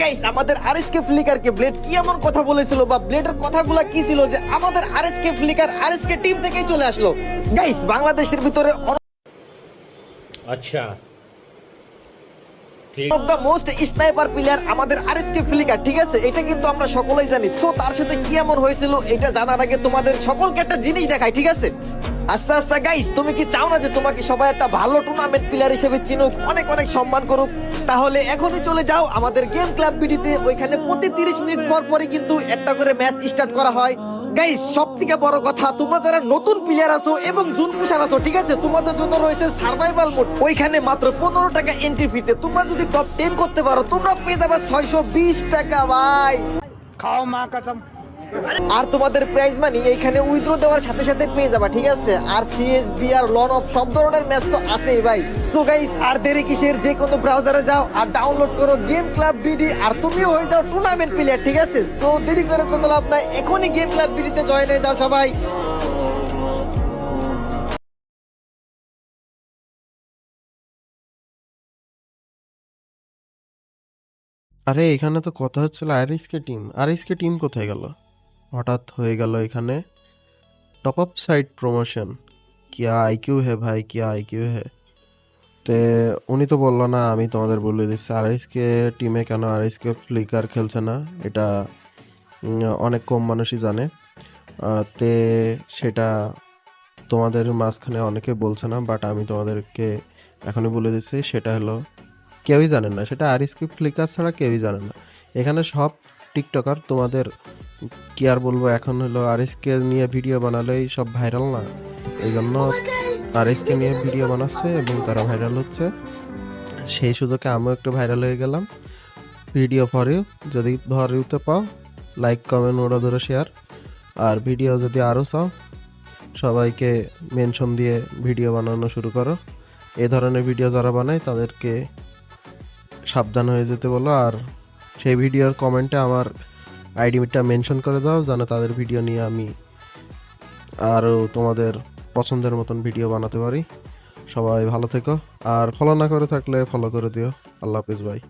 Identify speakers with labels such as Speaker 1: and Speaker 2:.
Speaker 1: Guys আমাদের আর ফ্লিকারকে blade কি এমন কথা বলেছিল বা ব্লেডের কথাগুলো কি ছিল যে আমাদের R S K Flicker team থেকেই চলে আসলো? গাইস বাংলাদেশের ভিতরে আচ্ছা। ঠিক। আছে? এটা কিন্তু আমরা সকলেই জানি। তার সাথে কি এমন হয়েছিল এটা জানার আগে তোমাদের সকলকে একটা জিনিস দেখাই ঠিক আছে? আচ্ছা আচ্ছা গাইস তুমি কি চাও না যে তোমাকে সবাই একটা ভালো টুর্নামেন্ট প্লেয়ার হিসেবে চিনুক? অনেক অনেক সম্মান করুক। তাহলে এখনই চলে যাও আমাদের গেম ক্লাব বিডিতে ওইখানে প্রতি তিরিশ মিনিট পর পরই কিন্তু একটা করে ম্যাচ স্টার্ট করা হয়। গাইস সব থেকে বড় কথা, তোমরা যারা নতুন প্লেয়ার আছো এবং জুন পুষার আছো, ঠিক আছে? তোমাদের জন্য রয়েছে সার্ভাইভাল মোড ওইখানে মাত্র পনেরো টাকা এন্ট্রি ফিতে তোমরা যদি টপ টেন করতে পারো, তোমরা পেয়ে যাবে ছয়শো বিশ টাকা, ভাই।
Speaker 2: খাও মা কসম
Speaker 1: আর তোমাদের প্রাইজ মানি এইখানে উইথড্র দেওয়ার সাথে সাথে পেয়ে যাবা, ঠিক আছে? আর সিএসবি আর লন অফ সব ধরনের ম্যাচ তো আছেই ভাই। সো গাইস আর দেরি কিসের? যে কোনো ব্রাউজারে যাও আর ডাউনলোড করো গেম ক্লাব বিডি আর তুমিও হয়ে যাও টুর্নামেন্ট প্লেয়ার ঠিক আছে? সো দেরি করে কোনো লাভ নাই, এখনই গেম ক্লাব বিডিতে জয়েন হয়ে যাও সবাই।
Speaker 3: আরে, এখানে তো কথা হচ্ছিল আরএসকে টিম আরএসকে টিম কোথায় গেল? হঠাৎ হয়ে গেল এখানে। টপ আপ সাইড প্রমোশন কিয়া আইকিউ হে ভাই, কিয়া আইকিউ হে। তে উনি তো বলল না, আমি তোমাদের বলে দিচ্ছি আরএসকে টিমে কেন আরএসকে ফ্লিকার খেলছে না? এটা অনেক কম মানুষই জানে। তে সেটা তোমাদের মাঝখানে অনেকে বলছে না বাট আমি তোমাদেরকে এখনই বলে দিচ্ছি, সেটা হলো, কেউই জানে না, সেটা আর আরিসকে ফ্লিকার ছাড়া কেউই জানে না। এখানে সব টিকটকার তোমাদের কি আর বলব, এখন হলো আরিসকে নিয়ে ভিডিও বানালেই সব ভাইরাল না। এই জন্য আরিসকে নিয়ে ভিডিও বানাচ্ছে এবং তারা ভাইরাল হচ্ছে। সেই সুযোগে আমিও একটু ভাইরাল হয়ে গেলাম। ভিডিও ইউ যদি ফর ইউতে পাও লাইক কমেন্ট ওরা ধরে শেয়ার আর ভিডিও যদি আরও চাও, সবাইকে মেনশন দিয়ে ভিডিও বানানো শুরু করো। এ ধরনের ভিডিও যারা বানায়, তাদেরকে সাবধান হয়ে যেতে বলো। আর সেই ভিডিওর কমেন্টে আমার আইডিটা মেনশন করে দাও, যেন তাদের ভিডিও নিয়ে আমি আরও তোমাদের পছন্দের মতন ভিডিও বানাতে পারি। সবাই ভালো থেকো, আর ফলো না করে থাকলে ফলো করে দিও। আল্লাহ হাফিজ ভাই